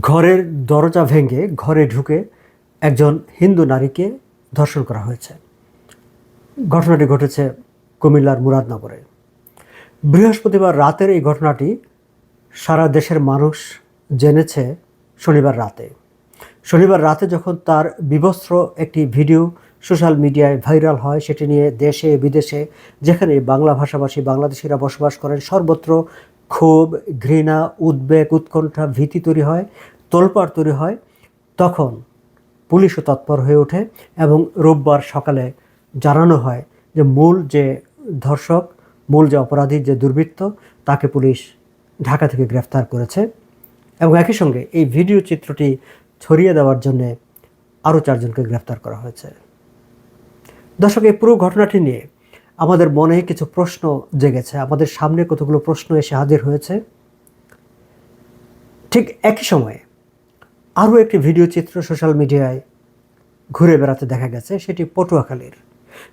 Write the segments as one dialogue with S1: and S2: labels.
S1: ঘরের দরজা ভেঙে ঘরে ঢুকে একজন হিন্দু নারীকে ধর্ষণ করা হয়েছে। ঘটনাটি ঘটেছে কুমিল্লার মুরাদনগরে। বৃহস্পতিবার রাতের এই ঘটনাটি সারা দেশের মানুষ জেনেছে শনিবার রাতে। শনিবার রাতে যখন তার বিবস্ত্র একটি ভিডিও সোশ্যাল মিডিয়ায় ভাইরাল হয়, সেটি নিয়ে দেশে, বিদেশে, যেখানে বাংলা ভাষাভাষী বাংলাদেশিরা বসবাস করেন, সর্বত্র ক্ষোভ, ঘৃণা, উদ্বেগ, উৎকণ্ঠা ভীতি তৈরি হয়, তোলপাড় তৈরি হয়। তখন পুলিশও তৎপর হয়ে ওঠে এবং রোববার সকালে জানানো হয় যে মূল যে ধর্ষক, মূল যে অপরাধী, যে দুর্বৃত্ত, তাকে পুলিশ ঢাকা থেকে গ্রেফতার করেছে এবং একই সঙ্গে এই ভিডিও চিত্রটি ছড়িয়ে দেওয়ার জন্যে আরও চারজনকে গ্রেফতার করা হয়েছে। দর্শক, এই পুরো ঘটনাটি নিয়ে আমাদের মনে কিছু প্রশ্ন জেগেছে, আমাদের সামনে কতগুলো প্রশ্ন এসে হাজির হয়েছে। ঠিক একই সময়ে আরও একটি ভিডিও চিত্র সোশ্যাল মিডিয়ায় ঘুরে বেড়াতে দেখা গেছে, সেটি পটুয়াখালীর।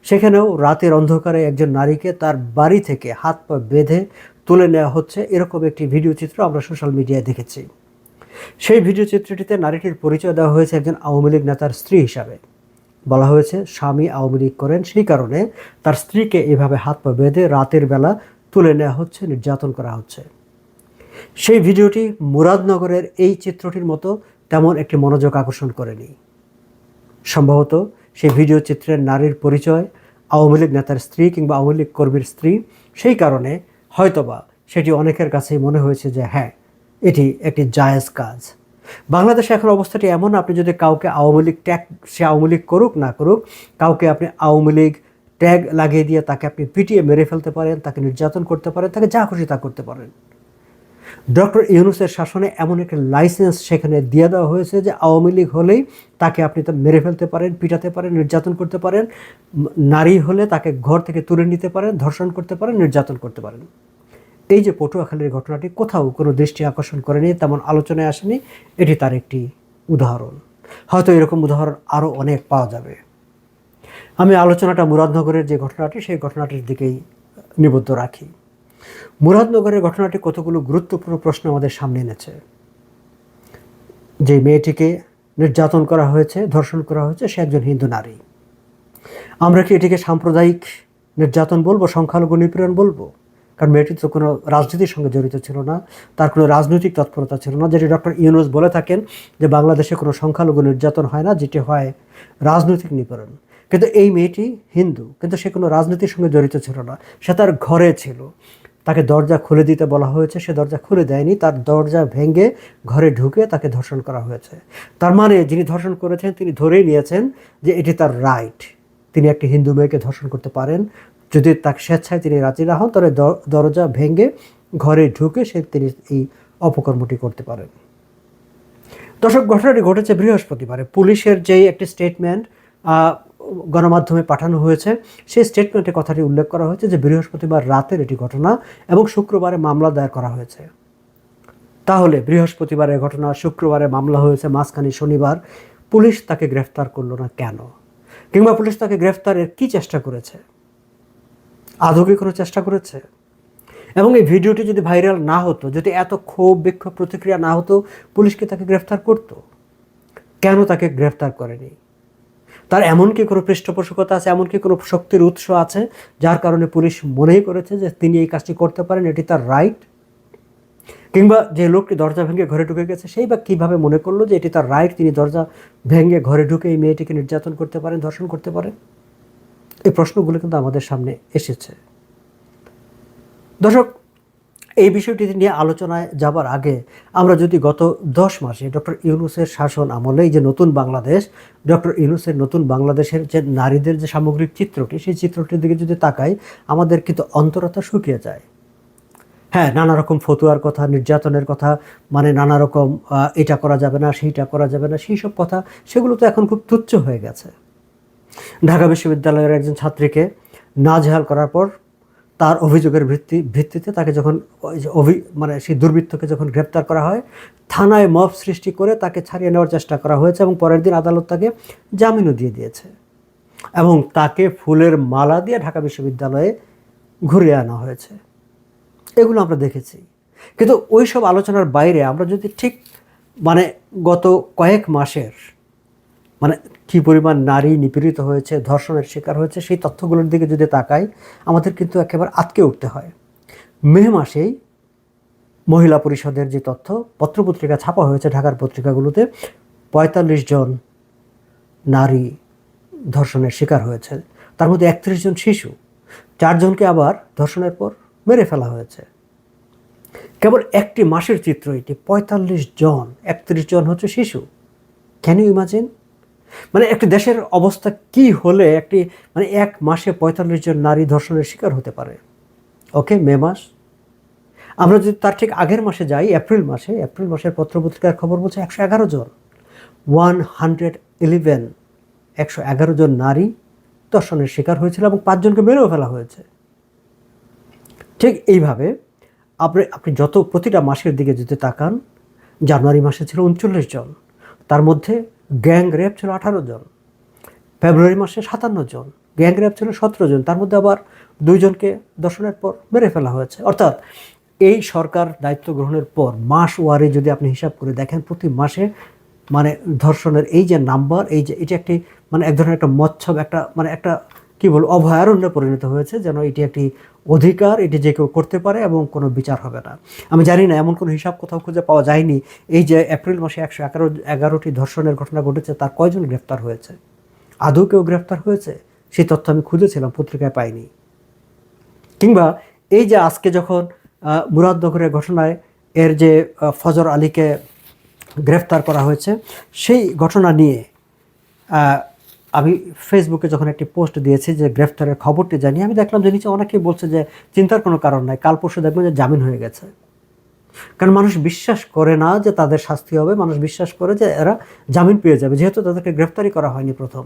S1: সেখানেও রাতের অন্ধকারে একজন নারীকে তার বাড়ি থেকে হাত পা বেঁধে তুলে নেওয়া হচ্ছে, এরকম একটি ভিডিও চিত্র আমরা সোশ্যাল মিডিয়ায় দেখেছি। সেই ভিডিও চিত্রটিতে নারীটির পরিচয় দেওয়া হয়েছে একজন আওয়ামী লীগ নেতার স্ত্রী হিসাবে। বলা হয়েছে, স্বামী আওয়ামী লীগ করেন। সেই কারণে তার স্ত্রীকে এভাবে হাত পা বেঁধে রাতের বেলা তুলে নেওয়া হচ্ছে, নির্যাতন করা হচ্ছে। সেই ভিডিওটি মুরাদনগরের এই চিত্রটির মতো তেমন একটি মনোযোগ আকর্ষণ করেনি। সম্ভবত সেই ভিডিও চিত্রের নারীর পরিচয়, আওয়ামী লীগ নেতার স্ত্রী কিংবা আওয়ামী লীগ কর্মীর স্ত্রী, সেই কারণে হয়তোবা সেটি অনেকের কাছেই মনে হয়েছে যে হ্যাঁ এটি একটি জায়েজ কাজ। বাংলাদেশে এখন অবস্থাটি এমন, আপনি যদি কাউকে আওয়ামী লীগ ট্যাগ সে আওয়ামী লীগ করুক, না করুক, কাউকে আপনি আওয়ামী লীগ ট্যাগ লাগিয়ে দিয়ে তাকে আপনি পিটিয়ে মেরে ফেলতে পারেন, তাকে নির্যাতন করতে পারেন, তাকে যা খুশি তা করতে পারেন। ডক্টর ইউনুসের শাসনে এমন একটা লাইসেন্স সেখানে দিয়ে দেওয়া হয়েছে যে আওয়ামী লীগ হলেই তাকে আপনি তা মেরে ফেলতে পারেন, পিটাতে পারেন, নির্যাতন করতে পারেন নারী হলে তাকে ঘর থেকে তুলে নিতে পারেন, ধর্ষণ করতে পারেন, নির্যাতন করতে পারেন। এই যে পটুয়াখালীর ঘটনাটি, কোথাও কোনো দৃষ্টি আকর্ষণ করেনি, তেমন আলোচনায় আসেনি, এটি তার একটি উদাহরণ। হয়তো এরকম উদাহরণ আরও অনেক পাওয়া যাবে। আমি আলোচনাটা মুরাদনগরের যে ঘটনাটি, সেই ঘটনাটির দিকেই নিবদ্ধ রাখি। মুরাদনগরের ঘটনাটি কতগুলো গুরুত্বপূর্ণ প্রশ্ন আমাদের সামনে এনেছে। যে মেয়েটিকে নির্যাতন করা হয়েছে, ধর্ষণ করা হয়েছে, সে একজন হিন্দু নারী। আমরা কি এটিকে সাম্প্রদায়িক নির্যাতন বলব, সংখ্যালঘু নিপীড়ন বলব? কারণ মেয়েটি তো কোনো রাজনীতির সঙ্গে জড়িত ছিল না, তার কোনো রাজনৈতিক তৎপরতা ছিল না, যেটি ডক্টর ইউনুস বলে থাকেন যে বাংলাদেশে কোনো সংখ্যালঘু নির্যাতন হয় না, যেটি হয় রাজনৈতিক নিপীড়ন কিন্তু এই মেয়েটি হিন্দু, কিন্তু সে কোনো রাজনীতির সঙ্গে জড়িত ছিল না, সে তার ঘরে ছিল। তাকে দরজা খুলে দিতে বলা হয়েছে, সে দরজা খুলে দেয়নি, তার দরজা ভেঙে ঘরে ঢুকে তাকে ধর্ষণ করা হয়েছে। তার মানে যিনি ধর্ষণ করেছেন, তিনি ধরেই নিয়েছেন যে এটি তার রাইট। তিনি একটি হিন্দু মেয়েকে ধর্ষণ করতে পারেন যদি তাকে স্বেচ্ছায় তিনি রাজি না হন, তাহলে দরজা ভেঙে ঘরে ঢুকে সে তিনি এই অপকর্মটি করতে পারেন। দর্শক, ঘটনাটি ঘটেছে বৃহস্পতিবারে। পুলিশের যেই একটি স্টেটমেন্ট গণমাধ্যমে পাঠানো হয়েছে, সেই স্টেটমেন্টে কথাটি উল্লেখ করা হয়েছে যে বৃহস্পতিবার রাতের এটি ঘটনা এবং শুক্রবারে মামলা দায়ের করা হয়েছে। তাহলে বৃহস্পতিবারের ঘটনা, শুক্রবারে মামলা হয়েছে, মাঝখানে শনিবার। পুলিশ তাকে গ্রেফতার করল না কেন? কিংবা পুলিশ তাকে গ্রেফতারের কি চেষ্টা করেছে? আদৌ কি কোনো চেষ্টা করেছে। এবং এই ভিডিওটি যদি ভাইরাল না হতো, যদি এত ক্ষোভ, বিক্ষোভ, প্রতিক্রিয়া না হতো পুলিশকে তাকে গ্রেফতার করতো? কেন তাকে গ্রেফতার করেনি? তার এমন কি কোনো পৃষ্ঠপোষকতা আছে, এমন কি কোনো শক্তির উৎস আছে, যার কারণে পুলিশ মনেই করেছে যে তিনি এই কাজটি করতে পারেন, এটি তার রাইট কিংবা যে লোকটি দরজা ভেঙে ঘরে ঢুকে গেছে, সেই বা কীভাবে মনে করল যে এটি তার রাইট তিনি দরজা ভেঙে ঘরে ঢুকে এই মেয়েটিকে নির্যাতন করতে পারেন, ধর্ষণ করতে পারেন? এই প্রশ্নগুলো কিন্তু আমাদের সামনে এসেছে। দর্শক, এই বিষয়টি নিয়ে আলোচনায় যাবার আগে আমরা যদি গত দশ মাসে ডক্টর ইউনুসের শাসন আমলে যে নতুন বাংলাদেশ, ডক্টর ইউনুসের নতুন বাংলাদেশের যে নারীদের যে সামগ্রিক চিত্রটি, সেই চিত্রটির দিকে যদি তাকাই, আমাদের কিন্তু অন্তরতা শুকিয়ে যায়। হ্যাঁ নানা রকম ফতুয়ার কথা, নির্যাতনের কথা মানে নানা রকম এটা করা যাবে না, সেইটা করা যাবে না, সেই সব কথা, সেগুলো তো এখন খুব তুচ্ছ হয়ে গেছে। ঢাকা বিশ্ববিদ্যালয়ের একজন ছাত্রীকে নাজেহাল করার পর তার অভিযোগের ভিত্তি ভিত্তিতে তাকে যখন অভি মানে সেই দুর্বৃত্তকে যখন গ্রেপ্তার করা হয়, থানায় মব সৃষ্টি করে তাকে ছাড়িয়ে নেওয়ার চেষ্টা করা হয়েছে এবং পরের দিন আদালত তাকে জামিনও দিয়ে দিয়েছে এবং তাকে ফুলের মালা দিয়ে ঢাকা বিশ্ববিদ্যালয়ে ঘুরিয়ে আনা হয়েছে। এগুলো আমরা দেখেছি। কিন্তু ওই সব আলোচনার বাইরে আমরা যদি ঠিক মানে গত কয়েক মাসের মানে কী পরিমাণ নারী নিপীড়িত হয়েছে, ধর্ষণের শিকার হয়েছে, সেই তথ্যগুলোর দিকে যদি তাকাই, আমাদের কিন্তু একেবারে আটকে উঠতে হয়। মে মাসেই মহিলা পরিষদের যে তথ্য, পত্রপত্রিকা ছাপা হয়েছে ঢাকার পত্রিকাগুলোতে, পঁয়তাল্লিশ জন নারী ধর্ষণের শিকার হয়েছে। তার মধ্যে একত্রিশ জন শিশু চারজনকে আবার ধর্ষণের পর মেরে ফেলা হয়েছে। কেবল একটি মাসের চিত্র এটি, পঁয়তাল্লিশ জন, একত্রিশ জন হচ্ছে শিশু। ক্যান ইউ ইমাজিন মানে একটি দেশের অবস্থা কি হলে একটি মানে এক মাসে পঁয়তাল্লিশ জন নারী ধর্ষণের শিকার হতে পারে? ওকে, মে মাস? আমরা যদি তার ঠিক আগের মাসে যাই, এপ্রিল মাসে, এপ্রিল মাসের পত্রপত্রিকার খবর বলছে একশো এগারো জন। ওয়ান হান্ড্রেড ইলেভেন, একশো এগারো জন নারী ধর্ষণের শিকার হয়েছিল এবং পাঁচজনকে মেরেও ফেলা হয়েছে। ঠিক এইভাবে আপনি আপনি যত প্রতিটা মাসের দিকে যদি তাকান, জানুয়ারি মাসে ছিল উনচল্লিশ জন। তার মধ্যে গ্যাং রেপ ছিল আঠারো জন। ফেব্রুয়ারি মাসে সাতান্ন জন। গ্যাং রেপ ছিল সতেরো জন। তার মধ্যে আবার দুইজনকে দর্শনের পর মেরে ফেলা হয়েছে। অর্থাৎ এই সরকার দায়িত্ব গ্রহণের পর মাস ওয়ারে যদি আপনি হিসাব করে দেখেন, প্রতি মাসে মানে ধর্ষণের এই যে নাম্বার, এই যে এটি একটি মানে এক ধরনের একটা মচ্ছব একটা মানে একটা কি বলব অভয়ারণ্যে পরিণত হয়েছে, যেন এটি একটি অধিকার, এটি যে কেউ করতে পারে এবং কোনো বিচার হবে না। আমি জানি না, এমন কোনো হিসাব কোথাও খুঁজে পাওয়া যায়নি। এই যে এপ্রিল মাসে একশো এগারো, এগারোটি ধর্ষণের ঘটনা ঘটেছে, তার কয়জন গ্রেফতার হয়েছে? আদৌ কেউ গ্রেফতার হয়েছে? সেই তথ্য আমি খুঁজেছিলাম, পত্রিকায় পাইনি। কিংবা এই যে আজকে যখন মুরাদনগরের ঘটনায় এর যে ফজর আলীকে গ্রেফতার করা হয়েছে, সেই ঘটনা নিয়ে আমি ফেসবুকে যখন একটি পোস্ট দিয়েছি যে গ্রেফতারের খবরটি জানি আমি দেখলাম যে নিচে অনেকেই বলছে যে চিন্তার কোনো কারণ নাই। কাল পরশু দেখবেন যে জামিন হয়ে গেছে। কারণ মানুষ বিশ্বাস করে না যে তাদের শাস্তি হবে, মানুষ বিশ্বাস করে যে এরা জামিন পেয়ে যাবে, যেহেতু তাদেরকে গ্রেফতারি করা হয়নি প্রথম।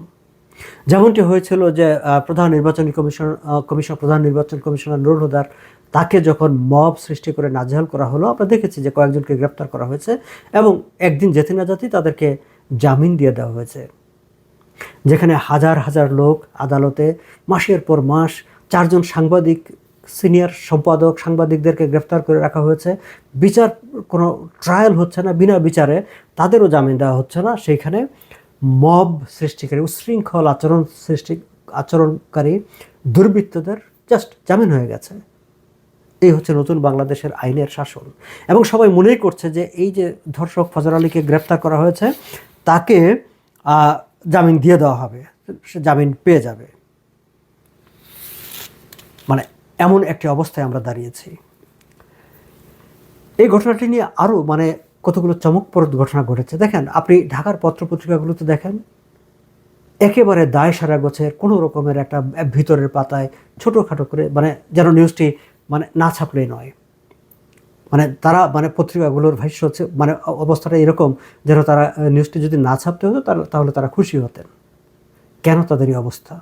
S1: যেমনটি হয়েছিল যে প্রধান নির্বাচনী কমিশন কমিশন, প্রধান নির্বাচন কমিশনার নুরুল হুদার, তাকে যখন মব সৃষ্টি করে নাজেহাল করা হলো, আমরা দেখেছি যে কয়েকজনকে গ্রেপ্তার করা হয়েছে এবং একদিন যেতে না যেতেই তাদেরকে জামিন দিয়ে দেওয়া হয়েছে। যেখানে হাজার হাজার লোক আদালতে মাসের পর মাস চারজন সাংবাদিক, সিনিয়র সম্পাদক সাংবাদিকদেরকে গ্রেফতার করে রাখা হয়েছে। বিচার কোনো ট্রায়াল হচ্ছে না, বিনা বিচারে তাদেরও জামিন দেওয়া হচ্ছে না। সেইখানে মব সৃষ্টিকারী, উশৃঙ্খল আচরণ সৃষ্টি, আচরণকারী দুর্বৃত্তদের জাস্ট জামিন হয়ে গেছে। এই হচ্ছে নতুন বাংলাদেশের আইনের শাসন। এবং সবাই মনেই করছে যে এই যে ধর্ষক ফজর আলীকে গ্রেপ্তার করা হয়েছে, তাকে জামিন দিয়ে দেওয়া হবে, সে জামিন পেয়ে যাবে। মানে এমন একটি অবস্থায় আমরা দাঁড়িয়েছি। এই ঘটনাটি নিয়ে আরও মানে কতগুলো চমকপ্রদ ঘটনা ঘটেছে। দেখেন, আপনি ঢাকার পত্রপত্রিকাগুলোতে দেখেন, একেবারে দায় সারা গোছের কোনো রকমের একটা ভিতরের পাতায় ছোটোখাটো করে মানে যেন নিউজটি মানে না ছাপলেই নয়। মানে তারা মানে পত্রিকাগুলোর ভাষ্য হচ্ছে মানে অবস্থাটা এরকম যেন তারা নিউজটি যদি না ছাপতে হতো, তাহলে তারা খুশি হতেন। কেন তাদের এই অবস্থা?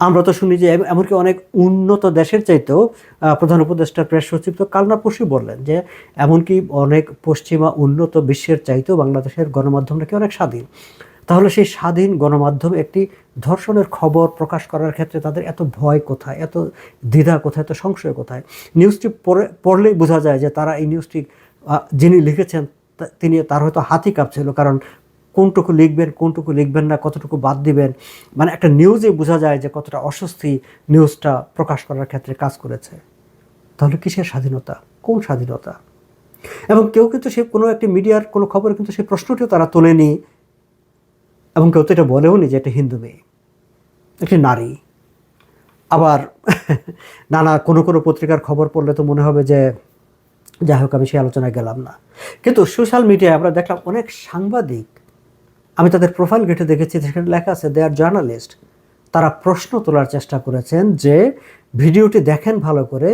S1: আমরা তো শুনি যে এমনকি অনেক উন্নত দেশের চাইতেও প্রধান উপদেষ্টা প্রেস সচিব তো কাল না পরশুই বললেন যে, এমনকি অনেক পশ্চিমা উন্নত বিশ্বের চাইতেও বাংলাদেশের গণমাধ্যম নাকি অনেক স্বাধীন? তাহলে সেই স্বাধীন গণমাধ্যম একটি ধর্ষণের খবর প্রকাশ করার ক্ষেত্রে তাদের এত ভয় কোথায়, এত দ্বিধা কোথায়, এত সংশয় কোথায়? নিউজটি পড়ে, পড়লেই বোঝা যায় যে তারা এই নিউজটি যিনি লিখেছেন তিনি তার হয়তো হাতি কাঁপছিল, কারণ কোনটুকু লিখবেন কোনটুকু লিখবেন না, কতটুকু বাদ দিবেন? মানে একটা নিউজে বোঝা যায় যে কতটা অস্বস্তি নিউজটা প্রকাশ করার ক্ষেত্রে কাজ করেছে। তাহলে কিসের স্বাধীনতা? কোন স্বাধীনতা? এবং কেউ কিন্তু সে কোনো একটি মিডিয়ার কোনো খবর কিন্তু সেই প্রশ্নটিও তারা তোলেনি। এবং কেউ তো এটা বলেও নি যে এটা হিন্দু মেয়ে, একটি নারী। আবার নানা কোনো কোনো পত্রিকার খবর পড়লে তো মনে হবে যে যাই হোক, আমি সেই আলোচনায় গেলাম না। কিন্তু সোশ্যাল মিডিয়ায় আমরা দেখলাম অনেক সাংবাদিক, আমি তাদের প্রোফাইল ঘেটে দেখেছি, সেখানে লেখা আছে দে আর জার্নালিস্ট তারা প্রশ্ন তোলার চেষ্টা করেছেন যে ভিডিওটি দেখেন ভালো করে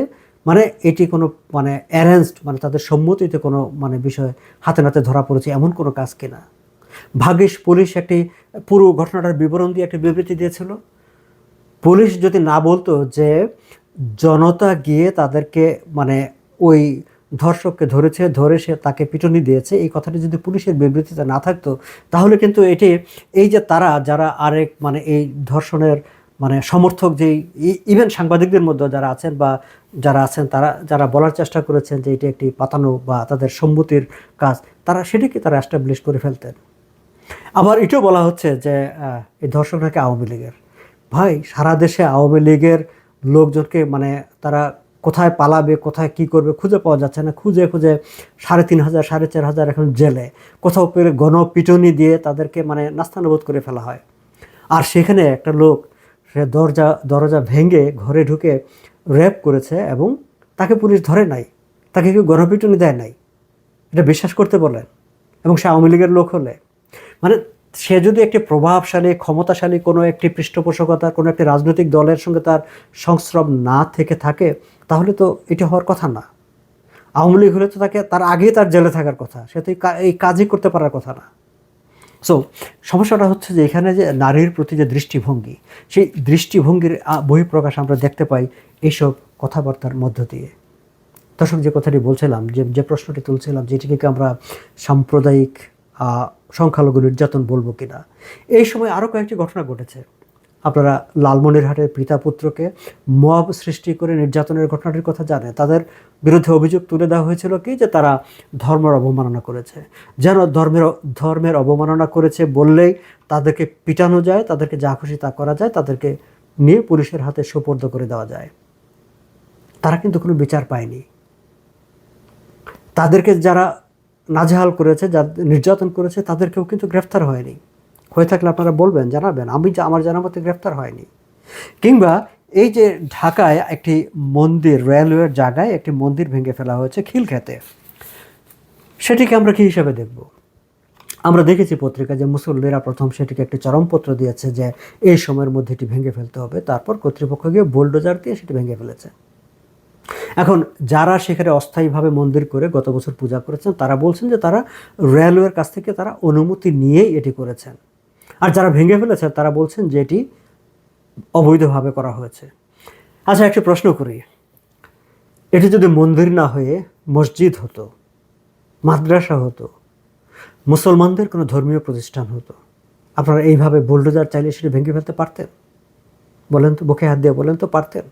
S1: মানে এটি কোনো মানে অ্যারেঞ্জড মানে তাদের সম্মতিতে কোনো মানে বিষয় হাতে নাতে ধরা পড়েছে এমন কোনো কাজ কিনা। ভাগ্যিস পুলিশ একটি পুরো ঘটনাটার বিবরণ দিয়ে একটি বিবৃতি দিয়েছিল। পুলিশ যদি না বলতো যে জনতা গিয়ে তাদেরকে মানে ওই ধর্ষককে ধরেছে, ধরে সে তাকে পিটুনি দিয়েছে, এই কথাটি যদি পুলিশের বিবৃতিতে না থাকতো, তাহলে কিন্তু এটি এই যে তারা, যারা আরেক মানে এই ধর্ষণের মানে সমর্থক যেই ইভেন সাংবাদিকদের মধ্যে যারা আছেন বা যারা আছেন, তারা, যারা বলার চেষ্টা করেছেন যে এটি একটি পাতানো বা তাদের সম্মতির কাজ, তারা সেটিকে তারা অ্যাস্টাবলিশ করে ফেলতেন। আবার এটাও বলা হচ্ছে যে এই ধর্ষক নাকি আওয়ামী লীগের। ভাই, সারা দেশে আওয়ামী লীগের লোকজনকে মানে তারা কোথায় পালাবে, কোথায় কি করবে খুঁজে পাওয়া যাচ্ছে না। খুঁজে খুঁজে সাড়ে তিন হাজার, সাড়ে চার হাজার এখন জেলে। কোথাও পেলে গণপিটনি দিয়ে তাদেরকে মানে নাস্তানুবোধ করে ফেলা হয়। আর সেখানে একটা লোক, সে দরজা দরজা ভেঙে ঘরে ঢুকে র্যাপ করেছে এবং তাকে পুলিশ ধরে নাই। তাকে কেউ গণপিটনি দেয় নাই। এটা বিশ্বাস করতে বলেন এবং সে আওয়ামী লীগের লোক হলে। মানে সে যদি একটি প্রভাবশালী, ক্ষমতাশালী কোনো একটি পৃষ্ঠপোষকতার কোনো একটি রাজনৈতিক দলের সঙ্গে তার সংস্রব না থেকে থাকে, তাহলে তো এটা হওয়ার কথা না। আওয়ামী লীগ হলে তো তাকে তার আগেই তার জেলে থাকার কথা, সে তো এই কাজই করতে পারার কথা না। সো সমস্যাটা হচ্ছে যে এখানে যে নারীর প্রতি যে দৃষ্টিভঙ্গি, সেই দৃষ্টিভঙ্গির বহিঃপ্রকাশ আমরা দেখতে পাই এইসব কথাবার্তার মধ্য দিয়ে। দর্শক, যে কথাটি বলছিলাম, যে যে প্রশ্নটি তুলছিলাম, যেটিকে আমরা সাম্প্রদায়িক সংখ্যালঘু নির্যাতন বলব কিনা। এই সময় আরও কয়েকটি ঘটনা ঘটেছে। আপনারা লালমনিরহাটের পিতা পুত্রকে মব সৃষ্টি করে নির্যাতনের ঘটনাটির কথা জানে। তাদের বিরুদ্ধে অভিযোগ তুলে দেওয়া হয়েছিল কি যে তারা ধর্মের অবমাননা করেছে। যেন ধর্মের ধর্মের অবমাননা করেছে বললেই তাদেরকে পিটানো যায়, তাদেরকে যা খুশি তা করা যায়, তাদেরকে নিয়ে পুলিশের হাতে সোপর্দ করে দেওয়া যায়। তারা কিন্তু কোনো বিচার পায়নি। তাদেরকে যারা নাজেহাল করেছে, যা নির্যাতন করেছে, তাদেরকেও কিন্তু গ্রেফতার হয়নি। হয়ে থাকলে আপনারা বলবেন, জানাবেন, আমি আমার জানা মতে গ্রেফতার হয়নি। কিংবা এই যে ঢাকায় একটি মন্দির, রেলওয়ের জায়গায় একটি মন্দির ভেঙে ফেলা হয়েছে খিলক্ষেতে, সেটিকে আমরা কী হিসাবে দেখব? আমরা দেখেছি পত্রিকা যে মুসল্লিরা প্রথম সেটিকে একটি চরমপত্র দিয়েছে যে, এই সময়ের মধ্যে এটি ভেঙে ফেলতে হবে, তারপর কর্তৃপক্ষ গিয়ে বোল্ডোজার দিয়ে সেটি ভেঙে ফেলেছে। এখন যারা সেখানে অস্থায়ীভাবে মন্দির করে গত বছর পূজা করেছেন, তারা বলছেন যে তারা রেলওয়ের কাছ থেকে তারা অনুমতি নিয়েই এটি করেছেন। আর যারা ভেঙে ফেলেছেন, তারা বলছেন যে এটি অবৈধভাবে করা হয়েছে। আচ্ছা একটি প্রশ্ন করি। এটি যদি মন্দির না হয়ে মসজিদ হতো, মাদ্রাসা হতো, মুসলমানদের কোনো ধর্মীয় প্রতিষ্ঠান হতো, আপনারা এইভাবে বোল্ডোজার চাইলে সেটি ভেঙে ফেলতে পারতেন? বলেন তো, বুকে হাত দিয়ে বলেন তো, পারতেন?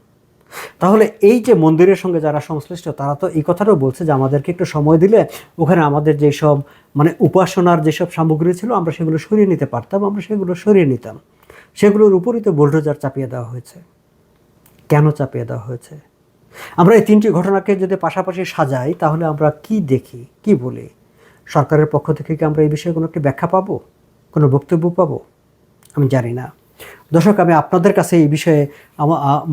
S1: তাহলে এই যে মন্দিরের সঙ্গে যারা সংশ্লিষ্ট, তারা তো এই কথাটাও বলছে যে আমাদেরকে একটু সময় দিলে ওখানে আমাদের যেসব মানে উপাসনার যেসব সামগ্রী ছিল, আমরা সেগুলো সরিয়ে নিতে পারতাম, আমরা সেগুলো সরিয়ে নিতাম। সেগুলোর উপরই তো বোল্ডোজার চাপিয়ে দেওয়া হয়েছে। কেন চাপিয়ে দেওয়া হয়েছে? আমরা এই তিনটি ঘটনাকে যদি পাশাপাশি সাজাই, তাহলে আমরা কি দেখি, কি বলি? সরকারের পক্ষ থেকে কি আমরা এই বিষয়ে কোনো একটি ব্যাখ্যা পাবো? কোনো বক্তব্য পাবো? আমি জানি না। দর্শক, আমি আপনাদের কাছে এই বিষয়ে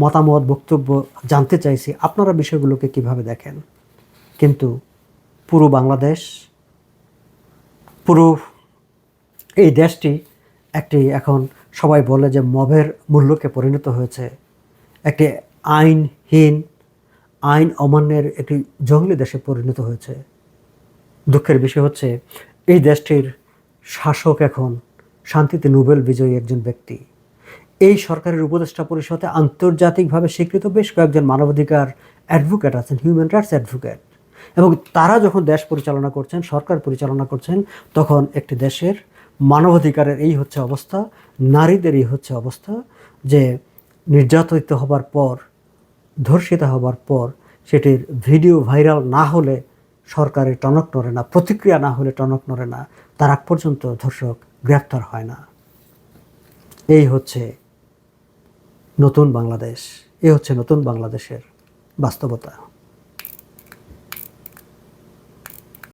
S1: মতামত, বক্তব্য জানতে চাইছি। আপনারা বিষয়গুলোকে কীভাবে দেখেন? কিন্তু পুরো বাংলাদেশ, পুরো এই দেশটি একটি এখন সবাই বলে যে মবের মূল্যকে পরিণত হয়েছে। একটি আইনহীন, আইন অমান্যের একটি জঙ্গলি দেশে পরিণত হয়েছে। দুঃখের বিষয় হচ্ছে, এই দেশটির শাসক এখন শান্তিতে নোবেল বিজয়ী একজন ব্যক্তি। এই সরকারের উপদেষ্টা পরিষদে আন্তর্জাতিকভাবে স্বীকৃত বেশ কয়েকজন মানবাধিকার অ্যাডভোকেট আছেন হিউম্যান রাইটস অ্যাডভোকেট এবং তারা যখন দেশ পরিচালনা করছেন, সরকার পরিচালনা করছেন, তখন একটি দেশের মানবাধিকারের এই হচ্ছে অবস্থা, নারীদের এই হচ্ছে অবস্থা যে নির্যাতিত হবার পর, ধর্ষিতা হবার পর সেটির ভিডিও ভাইরাল না হলে সরকারের টনক নড়ে না, প্রতিক্রিয়া না হলে টনক নড়ে না, তার আগ পর্যন্ত ধর্ষক গ্রেপ্তার হয় না। এই হচ্ছে নতুন বাংলাদেশ। এ হচ্ছে নতুন বাংলাদেশের বাস্তবতা।